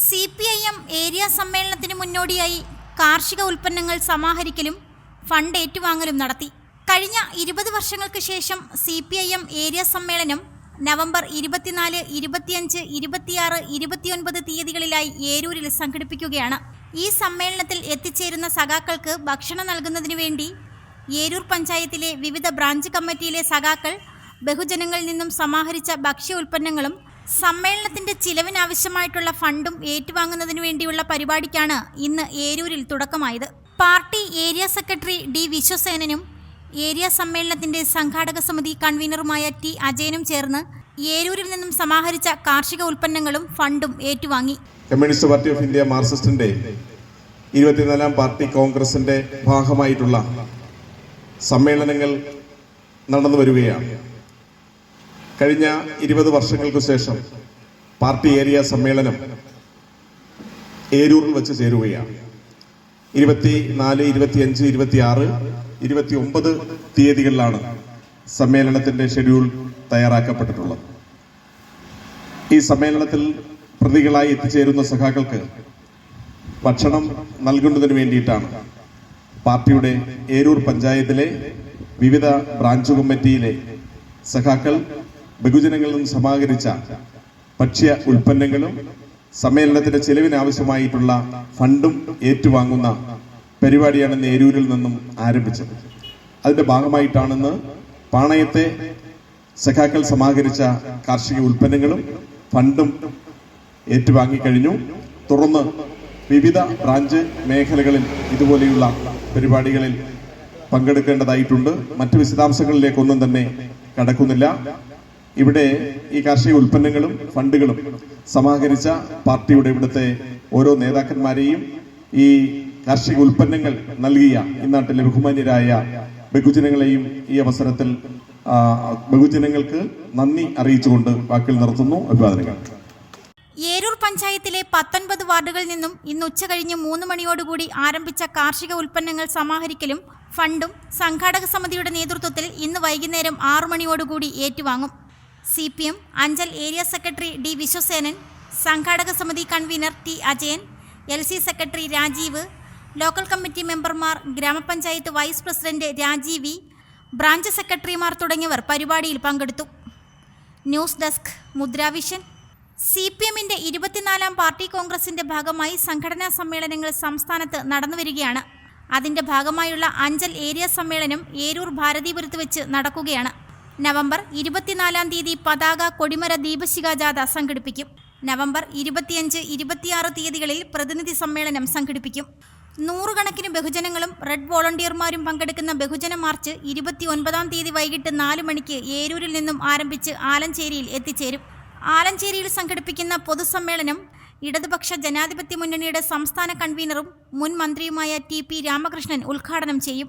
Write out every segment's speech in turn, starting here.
C P I M area സമ്മേളനത്തിന് മുന്നോടിയായി കാർഷിക ഉൽപ്പന്നങ്ങൾ സമാഹരിക്കലും ഫണ്ട് ഏറ്റുവാങ്ങലും നടത്തി. കഴിഞ്ഞ ഇരുപത് വർഷങ്ങൾക്ക് ശേഷം C P I M area സമ്മേളനം നവംബർ ഇരുപത്തിനാല് ഇരുപത്തിയഞ്ച് ഇരുപത്തിയാറ് ഇരുപത്തിയൊൻപത് തീയതികളിലായി ഏരൂരിൽ സംഘടിപ്പിക്കുകയാണ്. ഈ സമ്മേളനത്തിൽ എത്തിച്ചേരുന്ന സഖാക്കൾക്ക് ഭക്ഷണം നൽകുന്നതിനു വേണ്ടി ഏരൂർ പഞ്ചായത്തിലെ വിവിധ ബ്രാഞ്ച് കമ്മിറ്റിയിലെ സഖാക്കൾ ബഹുജനങ്ങളിൽ നിന്നും സമാഹരിച്ച ഭക്ഷ്യ ഉൽപ്പന്നങ്ങളും സമ്മേളനത്തിന്റെ ചിലവിനാവശ്യമായിട്ടുള്ള ഫണ്ടും ഏറ്റുവാങ്ങുന്നതിനു വേണ്ടിയുള്ള പരിപാടിക്കാണ് ഇന്ന് ഏരൂരിൽ തുടക്കമായത്. പാർട്ടി ഏരിയ സെക്രട്ടറി ഡി വിശ്വസേനനും ഏരിയ സമ്മേളനത്തിന്റെ സംഘാടക സമിതി കൺവീനറുമായ ടി അജയനും ചേർന്ന് ഏരൂരിൽ നിന്നും സമാഹരിച്ച കാർഷിക ഉൽപ്പന്നങ്ങളും ഫണ്ടും ഏറ്റുവാങ്ങി. കമ്മ്യൂണിസ്റ്റ് പാർട്ടി ഓഫ് ഇന്ത്യ മാർക്സിസ്റ്റിന്റെ ഇരുപത്തിനാലാം പാർട്ടി കോൺഗ്രസിന്റെ ഭാഗമായിട്ടുള്ള സമ്മേളനങ്ങൾ നടന്നു വരികയാണ്. കഴിഞ്ഞ ഇരുപത് വർഷങ്ങൾക്ക് ശേഷം പാർട്ടി ഏരിയ സമ്മേളനം ഏരൂരിൽ വെച്ച് ചേരുകയാണ്. ഇരുപത്തി നാല് ഇരുപത്തി അഞ്ച് ഇരുപത്തി ആറ് ഇരുപത്തി ഒമ്പത് തീയതികളിലാണ് സമ്മേളനത്തിന്റെ ഷെഡ്യൂൾ തയ്യാറാക്കപ്പെട്ടിട്ടുള്ളത്. ഈ സമ്മേളനത്തിൽ പ്രതികളായി എത്തിച്ചേരുന്ന സഖാക്കൾക്ക് ഭക്ഷണം നൽകുന്നതിന് വേണ്ടിയിട്ടാണ് പാർട്ടിയുടെ ഏരൂർ പഞ്ചായത്തിലെ വിവിധ ബ്രാഞ്ച് കമ്മിറ്റിയിലെ സഖാക്കൾ ബഹുജനങ്ങളിൽ നിന്ന് സമാഹരിച്ച ഭക്ഷ്യ ഉൽപ്പന്നങ്ങളും സമ്മേളനത്തിന്റെ ചെലവിനാവശ്യമായിട്ടുള്ള ഫണ്ടും ഏറ്റുവാങ്ങുന്ന പരിപാടിയാണ് നേരൂരിൽ നിന്നും ആരംഭിച്ചത്. അതിന്റെ ഭാഗമായിട്ടാണെന്ന് പാണയത്തെ സഖാക്കൾ സമാഹരിച്ച കാർഷിക ഉൽപ്പന്നങ്ങളും ഫണ്ടും ഏറ്റുവാങ്ങിക്കഴിഞ്ഞു. തുടർന്ന് വിവിധ ബ്രാഞ്ച് മേഖലകളിൽ ഇതുപോലെയുള്ള പരിപാടികളിൽ പങ്കെടുക്കേണ്ടതായിട്ടുണ്ട്. മറ്റു വിശദാംശങ്ങളിലേക്കൊന്നും തന്നെ കടക്കുന്നില്ല. ഇവിടെ ഈ കാർഷിക ഉൽപ്പന്നങ്ങളും ഫണ്ടുകളും സമാഹരിച്ച പാർട്ടിയുടെ ഇവിടുത്തെ ഓരോ നേതാക്കന്മാരെയും ഈ കാർഷിക ഉൽപ്പന്നങ്ങൾ നൽകിയ ഇന്നാട്ടിലെ നാട്ടിലെ ബഹുമാന്യരായ ബഹുജനങ്ങളെയും ഈ അവസരത്തിൽ ബഹുജനങ്ങൾക്ക് നന്ദി അറിയിച്ചുകൊണ്ട് വാക്കിൽ നിർത്തുന്നു അഭിവാദനങ്ങൾ. ഏരൂർ പഞ്ചായത്തിലെ പത്തൊൻപത് വാർഡുകളിൽ നിന്നും ഇന്ന് ഉച്ചകഴിഞ്ഞ് മൂന്ന് മണിയോടുകൂടി ആരംഭിച്ച കാർഷിക ഉൽപ്പന്നങ്ങൾ സമാഹരിക്കലും ഫണ്ടും സംഘാടക സമിതിയുടെ നേതൃത്വത്തിൽ ഇന്ന് വൈകുന്നേരം ആറു മണിയോടുകൂടി ഏറ്റുവാങ്ങും. C P M Anchal area secretary D Viswasenan സംഘാടക സമിതി convener T Ajayan L C secretary Rajeev local committee മെമ്പർമാർ ഗ്രാമപഞ്ചായത്ത് വൈസ് പ്രസിഡന്റ് രാജീവി ബ്രാഞ്ച് സെക്രട്ടറിമാർ തുടങ്ങിയവർ പരിപാടിയിൽ പങ്കെടുത്തു. News desk Mudra vision. C P എമ്മിന്റെ ഇരുപത്തിനാലാം പാർട്ടി കോൺഗ്രസിന്റെ ഭാഗമായി സംഘടനാ സമ്മേളനങ്ങൾ സംസ്ഥാനത്ത് നടന്നുവരികയാണ് അതിന്റെ ഭാഗമായുള്ള അഞ്ചൽ ഏരിയ സമ്മേളനം ഏരൂർ ഭാരതീപുരത്ത് വെച്ച് നടക്കുകയാണ്. നവംബർ ഇരുപത്തിനാലാം തീയതി പതാക കൊടിമര ദീപശിഖ ജാഥ സംഘടിപ്പിക്കും. നവംബർ ഇരുപത്തിയഞ്ച് ഇരുപത്തിയാറ് തീയതികളിൽ പ്രതിനിധി സമ്മേളനം സംഘടിപ്പിക്കും. നൂറുകണക്കിന് ബഹുജനങ്ങളും റെഡ് വോളണ്ടിയർമാരും പങ്കെടുക്കുന്ന ബഹുജന മാർച്ച് ഇരുപത്തിയൊൻപതാം തീയതി വൈകിട്ട് നാല് മണിക്ക് ഏരൂരിൽ നിന്നും ആരംഭിച്ച് ആലഞ്ചേരിയിൽ എത്തിച്ചേരും. ആലഞ്ചേരിയിൽ സംഘടിപ്പിക്കുന്ന പൊതുസമ്മേളനം ഇടതുപക്ഷ ജനാധിപത്യ മുന്നണിയുടെ സംസ്ഥാന കൺവീനറും മുൻ മന്ത്രിയുമായ ടി പി രാമകൃഷ്ണൻ ഉദ്ഘാടനം ചെയ്യും.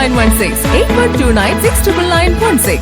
916 8129 69916.